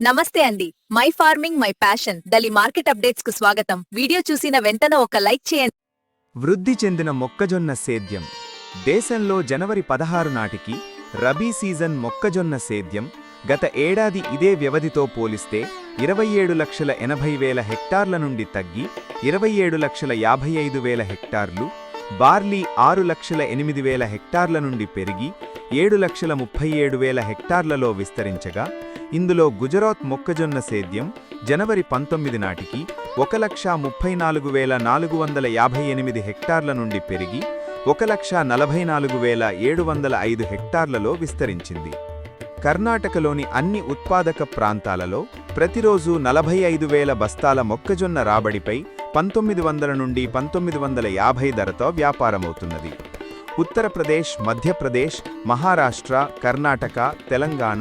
నమస్తే అండి. My farming my passion. దలి market అప్డేట్స్కు స్వాగతం. వీడియో చూసిన వెంటనే ఒక లైక్ చేయండి. వృద్ధి చెందిన మొక్కజొన్న సేద్యం. దేశంలో జనవరి పదహారు నాటికి రబీ సీజన్ మొక్కజొన్న సేద్యం గత ఏడాది ఇదే వ్యవధితో పోలిస్తే ఇరవై ఏడు లక్షల ఎనభై వేల హెక్టార్ల నుండి తగ్గి ఇరవై ఏడు లక్షల యాభై ఐదు వేల హెక్టార్లు బార్లీ ఆరు లక్షల ఎనిమిది వేల హెక్టార్ల నుండి పెరిగి ఏడు లక్షల ముప్పై ఏడు వేల హెక్టార్లలో విస్తరించగా ఇందులో గుజరాత్ మొక్కజొన్న సేద్యం జనవరి పంతొమ్మిది నాటికి ఒక లక్ష ముప్పై నాలుగు వేల నాలుగు వందల యాభై ఎనిమిది హెక్టార్ల నుండి పెరిగి ఒక లక్ష నలభై నాలుగు వేల ఏడు వందల ఐదు హెక్టార్లలో విస్తరించింది. కర్ణాటకలోని అన్ని ఉత్పాదక ప్రాంతాలలో ప్రతిరోజు నలభై ఐదు వేల బస్తాల మొక్కజొన్న రాబడిపై పంతొమ్మిది వందల నుండి పంతొమ్మిది వందల యాభై ధరతో వ్యాపారమవుతున్నది. ఉత్తరప్రదేశ్ మధ్యప్రదేశ్ మహారాష్ట్ర కర్ణాటక తెలంగాణ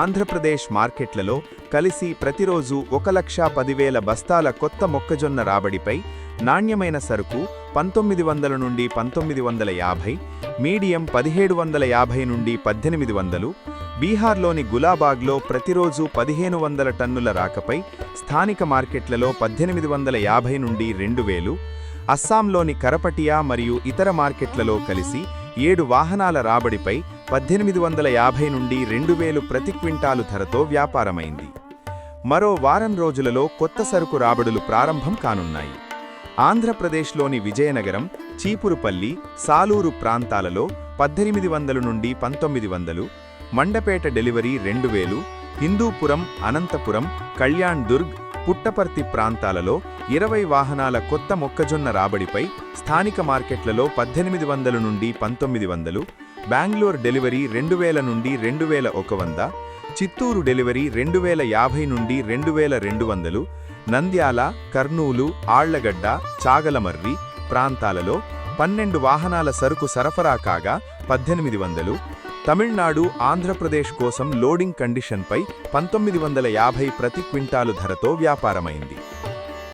ఆంధ్రప్రదేశ్ మార్కెట్లలో కలిసి ప్రతిరోజు ఒక లక్ష పదివేల బస్తాల కొత్త మొక్కజొన్న రాబడిపై నాణ్యమైన సరుకు పంతొమ్మిది వందల నుండి పంతొమ్మిది వందల యాభై మీడియం పదిహేడు వందల యాభై నుండి పద్దెనిమిది వందలు బీహార్లోని గులాబాగ్లో ప్రతిరోజు పదిహేను వందల టన్నుల రాకపై స్థానిక మార్కెట్లలో పద్దెనిమిది వందల యాభై నుండి రెండు వేలు అస్సాంలోని కరపటియా మరియు ఇతర మార్కెట్లలో కలిసి ఏడు వాహనాల రాబడిపై పద్దెనిమిది వందల యాభై నుండి రెండు వేలు ప్రతి క్వింటాలు ధరతో వ్యాపారమైంది. మరో వారం రోజులలో కొత్త సరుకు రాబడులు ప్రారంభం కానున్నాయి. ఆంధ్రప్రదేశ్లోని విజయనగరం చీపురుపల్లి సాలూరు ప్రాంతాలలో పద్దెనిమిది వందలు నుండి పంతొమ్మిది వందలు మండపేట డెలివరీ రెండు వేలు హిందూపురం అనంతపురం కళ్యాణ్ దుర్గ్ పుట్టపర్తి ప్రాంతాలలో ఇరవై వాహనాల కొత్త మొక్కజొన్న రాబడిపై స్థానిక మార్కెట్లలో పద్దెనిమిది వందలు నుండి పంతొమ్మిది వందలు బెంగళూరు డెలివరీ రెండు వేల నుండి రెండు వేల ఒక వంద చిత్తూరు డెలివరీ రెండు వేల యాభై నుండి రెండు వేల రెండు వందలు నంద్యాల కర్నూలు ఆళ్ళగడ్డ చాగలమర్రి ప్రాంతాలలో పన్నెండు వాహనాల సరుకు సరఫరా కాగా పద్దెనిమిది వందలు తమిళనాడు ఆంధ్రప్రదేశ్ కోసం లోడింగ్ కండిషన్పై పంతొమ్మిది వందల యాభై ప్రతి క్వింటాలు ధరతో వ్యాపారమైంది.